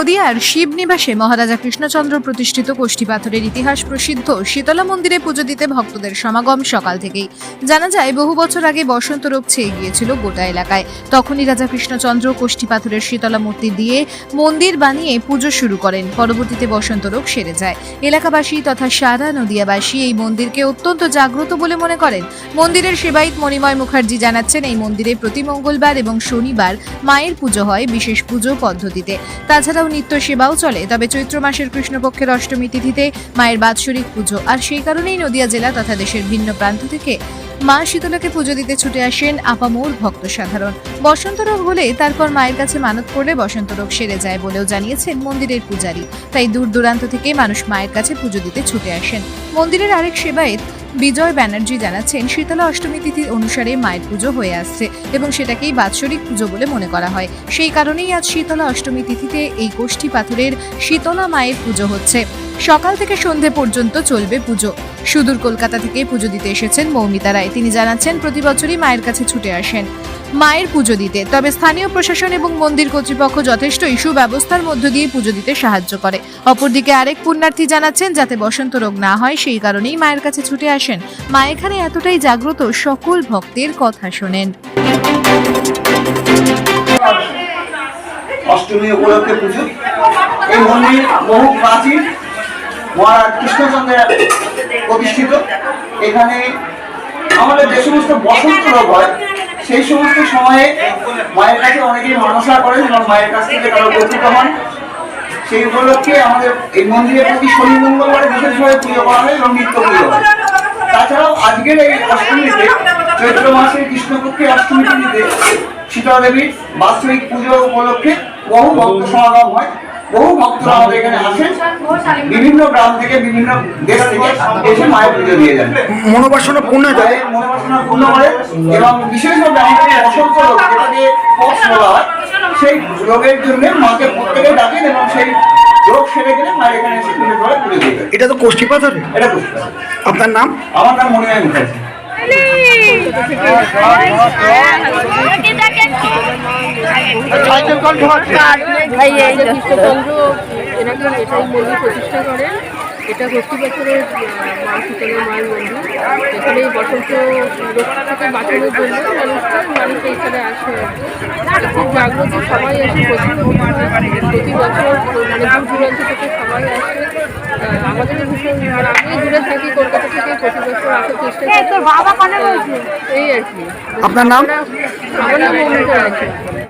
নদিয়ার শিবনিবাসে মহারাজা কৃষ্ণচন্দ্র প্রতিষ্ঠিত কোষ্ঠী পাথরের ইতিহাস প্রসিদ্ধ শীতলা মন্দিরে পুজো দিতে ভক্তদের সমাগম সকাল থেকেই। জানা যায়, বহু বছর আগে বসন্ত রোগ ছেয়ে গিয়েছিল গোটা এলাকায়। তখনই রাজা কৃষ্ণচন্দ্র কোষ্ঠী পাথরের শীতলা মূর্তি দিয়ে মন্দির বানিয়ে পুজো শুরু করেন। পরবর্তীতে বসন্ত রোগ সেরে যায়। এলাকাবাসী তথা সারা নদিয়াবাসী এই মন্দিরকে অত্যন্ত জাগ্রত বলে মনে করেন। মন্দিরের সেবায়িত মণিময় মুখার্জি জানাচ্ছেন, এই মন্দিরে প্রতি মঙ্গলবার এবং শনিবার মায়ের পুজো হয় বিশেষ পুজো পদ্ধতিতে। তাছাড়াও নিত্য সেবাও চলে, তবে চৈত্র মাসের কৃষ্ণপক্ষের অষ্টমী তিথিতে মায়ের বাৎসরিক পুজো। আর সেই কারণেই নদিয়া জেলা তথা দেশের ভিন্ন প্রান্ত থেকে মা শীতলাকে পুজো দিতে ছুটে আসেন আপামোর ভক্ত সাধারণ। বসন্ত রোগ হলে তারপর মায়ের কাছে মানত করলে বসন্ত রোগ সেরে যায় বলেও জানিয়েছেন মন্দিরের পূজারী। তাই দূর দূরান্ত থেকে মানুষ মায়ের কাছে পুজো দিতে ছুটে আসেন। মন্দিরের আরেক সেবায়েত বিজয় ব্যানার্জি জানাচ্ছেন, শীতলা অষ্টমী তিথি অনুসারে মায়ের পুজো হয়ে আসছে এবং সেটাকেই বাৎসরিক পুজো বলে মনে করা হয়। সেই কারণেই আজ শীতলা অষ্টমী তিথিতে এই গোষ্ঠী পাথরের শীতলা মায়ের পুজো হচ্ছে। সকাল থেকে সন্ধে পর্যন্ত চলবে পুজো। সুদূর কলকাতা থেকে পুজো দিতে এসেছেন মৌমিতা রায়। তিনি জানাচ্ছেন, প্রতি বছরই মায়ের কাছে ছুটে আসেন। মায়ের পুজো দিতে। তবে স্থানীয় প্রশাসন এবং মন্দির কর্তৃপক্ষ যথেষ্ট ইস্যু ব্যবস্থার মধ্য দিয়ে পুজো দিতে সাহায্য করে। অপরদিকে আরেক পুণ্যার্থী জানাচ্ছেন, যাতে বসন্ত রোগ না হয়, সেই কারণেই মায়ের কাছে ছুটে আসেন। মা এখানে এতটাই জাগ্রত, সকল ভক্তের কথা শোনেন। অষ্টমী উপলক্ষে পুজো। এই মন্দির বহু প্রাচীন। মহারাজ কৃষ্ণচন্দ্রের প্রতিষ্ঠিত। এখানে আমাদের যে সমস্ত বসন্ত রোগ হয় সেই সমস্ত সময়ে মায়ের কাছে অনেকেই মানসা করেন এবং মায়ের কাছ থেকে তারা উপকৃত হন। সেই উপলক্ষে আমাদের এই মন্দিরে প্রতি শনি মঙ্গলবারে বিশেষভাবে পুজো করা হয় এবং নিত্য পুজো হয়। তাছাড়াও আজকের এই অষ্টমীতে চৈত্র মাসের কৃষ্ণপক্ষের অষ্টমী তিথিতে শীতলা দেবীর বাৎসরিক পুজো উপলক্ষে বহু ভক্ত সমাগম হয়। বহু ভক্তরা আমাদের এখানে আসেন। বিভিন্ন গ্রাম থেকে বিভিন্ন দেশ থেকে এসে মায়ের পুজো দিয়ে যান। মনোবাসনা পূর্ণ হয় মনোবাসনা পূর্ণ করে এবং বিশেষভাবে আমাদের বসন্ত রোগ যেটাকে পক্স বলা হয়। সেই রোগের জন্য মাকে প্রত্যেকে ডাকেন এবং সেই রোগ সেরে গেলে মায়ের এখানে এসে বিশেষভাবে পুজো দিয়ে এটা তো কোষ্ঠী পাথর। এটা পারছি। আপনার নাম? আমার নাম মনিরায় মুখার্জি। কৃষ্ণচন্দ্র এনাকে এটাই মন্দির প্রতিষ্ঠা করেন এটা ভক্তি বছরের মা শীতলা মায়ের মন্দির এখানে বসন্ত রোগ থেকে বাঁচানোর জন্য মানুষটা মানুষ এখানে আসে। খুব জাগ্রত সবাই আসে প্রতি বছর মানে দূর দূরান্ত থেকে সবাই আসে। আমাদের ভীষণ আমি দূরে থাকি কলকাতা থেকে প্রতি বছর আসার চেষ্টা করি। এই আর কি। আপনার নাম? আমার নাম মৌমিতা রায়।